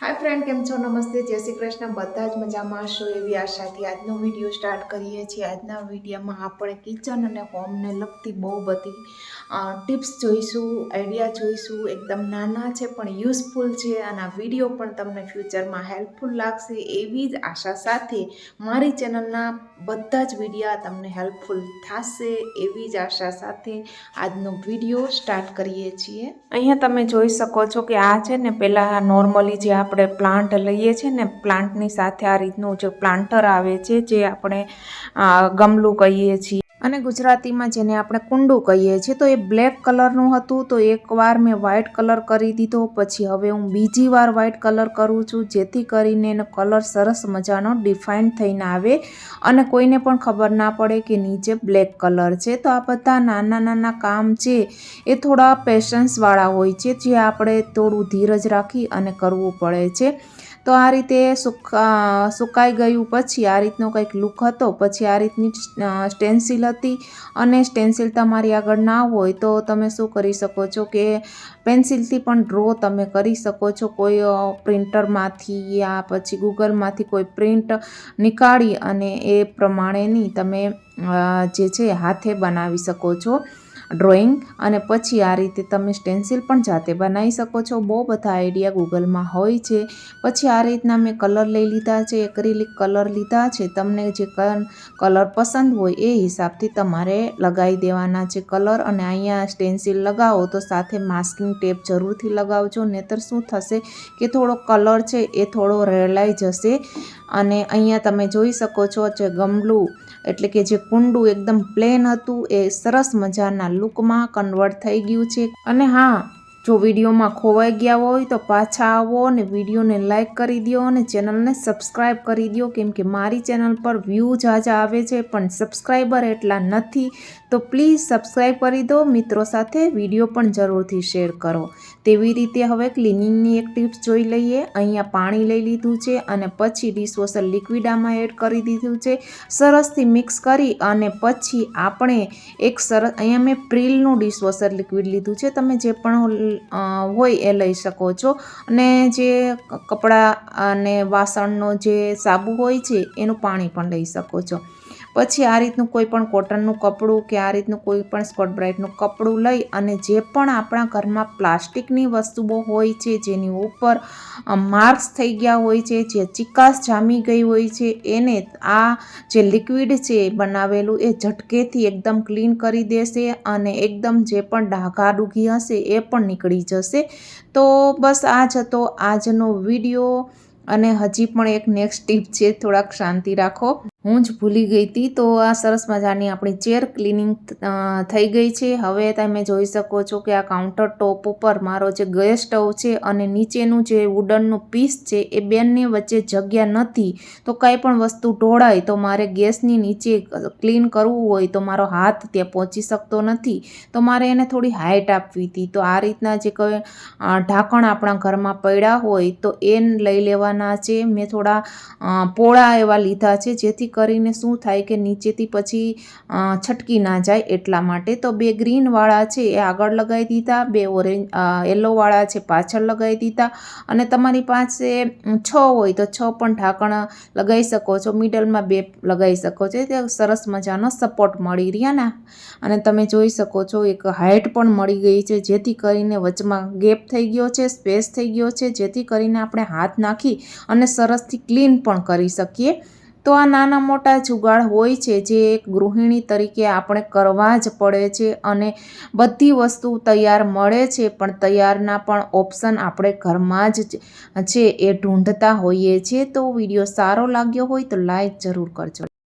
હાય friend કેમ છો? નમસ્તે. જય શ્રી કૃષ્ણ. બધા જ મજામાં હશો એવી આશાથી આજનો વીડિયો સ્ટાર્ટ કરીએ છીએ. આજના વિડીયોમાં આપણે કિચન અને હોમને લગતી બહુ બધી ટિપ્સ જોઈશું આઈડિયા જોઈશું. એકદમ નાના છે, પણ યુઝફુલ છે. અને આ વીડિયો પણ તમને ફ્યુચરમાં હેલ્પફુલ લાગશે એવી જ આશા સાથે મારી ચેનલના બધા જ વિડીયા તમને હેલ્પફુલ થશે એવી જ આશા સાથે આજનો વીડિયો સ્ટાર્ટ કરીએ છીએ. અહીંયા તમે જોઈ શકો છો કે આ છે ને પહેલાં નોર્મલી જે આપણે પ્લાન્ટ લઈએ છીએ ને પ્લાન્ટની સાથે આ રીતનું જે પ્લાન્ટર આવે છે, જે આપણે ગમલું કહીએ છીએ. અને ગુજરાતીમાં જેને આપણે કુંડું કહીએ છીએ, તો એ બ્લેક કલરનું હતું. તો એકવાર મેં વ્હાઇટ કલર કરી દીધો, પછી હવે હું બીજી વાર વ્હાઇટ કલર કરું છું, જેથી કરીને એનો કલર સરસ મજાનો ડિફાઇન થઈને આવે અને કોઈને પણ ખબર ના પડે કે નીચે બ્લેક કલર છે. તો આ બધા નાના નાના કામ છે, એ થોડા પેશન્સવાળા હોય છે, જે આપણે થોડું ધીરજ રાખી અને કરવું પડે છે. તો આ રીતે સુકા સુકાઈ ગયું પછી આ રીતનો કંઈક લુક હતો. પછી આ રીતની સ્ટેન્સિલ હતી અને સ્ટેન્સિલ તમારી આગળ ના હોય તો તમે શું કરી શકો છો કે પેન્સિલથી પણ ડ્રો તમે કરી શકો છો. કોઈ પ્રિન્ટરમાંથી યા પછી ગૂગલમાંથી કોઈ પ્રિન્ટ નીકાળી અને એ પ્રમાણેની તમે જે છે હાથે બનાવી શકો છો. ડ્રોઈંગ અને પછી આ રીતે તમે સ્ટેન્સિલ પણ જાતે બનાવી શકો છો. બહુ બધા આઈડિયા ગૂગલમાં હોય છે. પછી આ રીતના મેં કલર લઈ લીધા છે, એક્રિલિક કલર લીધા છે. તમને જે કલર પસંદ હોય એ હિસાબથી તમારે લગાવી દેવાના છે કલર અને અહીંયા સ્ટેન્સિલ લગાવો તો સાથે માસ્કિંગ ટેપ જરૂરથી લગાવજો. નહીતર શું થશે કે થોડો કલર છે એ થોડો રેલાઈ જશે અને અહીંયા તમે જોઈ શકો છો જે ગમલું એટલે કે જે કુંડું એકદમ પ્લેન હતું, એ સરસ મજાના લુકમાં કન્વર્ટ થઈ ગયું છે. અને હા જો વિડીયોમાં ખોવાઈ ગયા હોય તો પાછા આવો અને વિડીયોને લાઇક કરી દો અને ચેનલને સબસ્ક્રાઈબ કરી દો. કેમ કે મારી ચેનલ પર વ્યૂ ઝાઝા આવે છે, પણ સબસ્ક્રાઈબર એટલા નથી. તો પ્લીઝ સબસ્ક્રાઈબ કરી દો, મિત્રો સાથે વીડિયો પણ જરૂરથી શેર કરો. તેવી રીતે હવે ક્લિનિંગની એક ટિપ્સ જોઈ લઈએ. અહીંયા પાણી લઈ લીધું છે અને પછી ડિશવોશર લિક્વિડ આમાં એડ કરી દીધું છે. સરસથી મિક્સ કરી અને પછી આપણે એક સરસ અહીંયા મેં પ્રિલનું ડિશવોશર લિક્વિડ લીધું છે. તમે જે પણ હોય એ લઈ શકો છો. અને જે કપડાં અને વાસણનો જે સાબુ હોય છે, એનું પાણી પણ લઈ શકો છો. પછી આ રીતનું કોઈ પણ કોટનનું કપડું કે આ રીતનું કોઈ પણ સ્કોટ બ્રાઇટનું કપડું લઈ અને જે પણ આપણા ઘરમાં પ્લાસ્ટિકની વસ્તુઓ હોય છે, જેની ઉપર માર્ક્સ થઈ ગયા હોય છે, જે ચિકાસ જામી ગઈ હોય છે, એને આ જે લિક્વિડ છે બનાવેલું એ ઝટકેથી એકદમ ક્લીન કરી દેશે અને એકદમ જે પણ ડાઘા ડૂઘી હશે એ પણ નીકળી જશે. તો બસ આ જ હતો આજનો વીડિયો અને હજી પણ એક નેક્સ્ટ ટીપ છે, થોડાક શાંતિ રાખો. હું જ ભૂલી ગઈ હતી. તો આ સરસ મજાની આપણી ચેર ક્લિનિંગ થઈ ગઈ છે. હવે તમે જોઈ શકો છો કે આ કાઉન્ટર ટોપ ઉપર મારો જે ગેસ સ્ટવ છે અને નીચેનું જે વુડનનું પીસ છે એ બેનની વચ્ચે જગ્યા નથી. તો કાંઈ પણ વસ્તુ ઢોળાય તો મારે ગેસની નીચે ક્લીન કરવું હોય તો મારો હાથ ત્યાં પહોંચી શકતો નથી. તો મારે એને થોડી હાઇટ આપવી હતી. તો આ રીતના જે કોઈ ઢાંકણ આપણા ઘરમાં પડ્યા હોય તો એ લઈ લેવાના છે. મેં થોડા પોળા એવા લીધા છે જેથી કરીને શું થાય કે નીચેથી પછી છટકી ના જાય એટલા માટે. તો બે ગ્રીનવાળા છે એ આગળ લગાવી દીધા, બે ઓરેન્જ યલોવાળા છે પાછળ લગાવી દીધા. અને તમારી પાસે છ હોય તો છ પણ ઢાંકણ લગાવી શકો છો. મિડલમાં બે લગાવી શકો છો. તે સરસ મજાનો સપોર્ટ મળી રહ્યા ને. અને તમે જોઈ શકો છો એક હાઇટ પણ મળી ગઈ છે, જેથી કરીને વચમાં ગેપ થઈ ગયો છે, સ્પેસ થઈ ગયો છે, જેથી કરીને આપણે હાથ નાખી અને સરસથી ક્લીન પણ કરી શકીએ. તો આ નાના મોટા જુગાડ હોય છે જે એક ગૃહિણી તરીકે આપણે કરવા જ પડે છે અને બધી વસ્તુ તૈયાર મળે છે, પણ તૈયારના પણ ઓપ્શન આપણે ઘરમાં જ છે એ ઢૂંઢતા હોઈએ છીએ. તો વીડિયો સારો લાગ્યો હોય તો લાઈક જરૂર કરજો.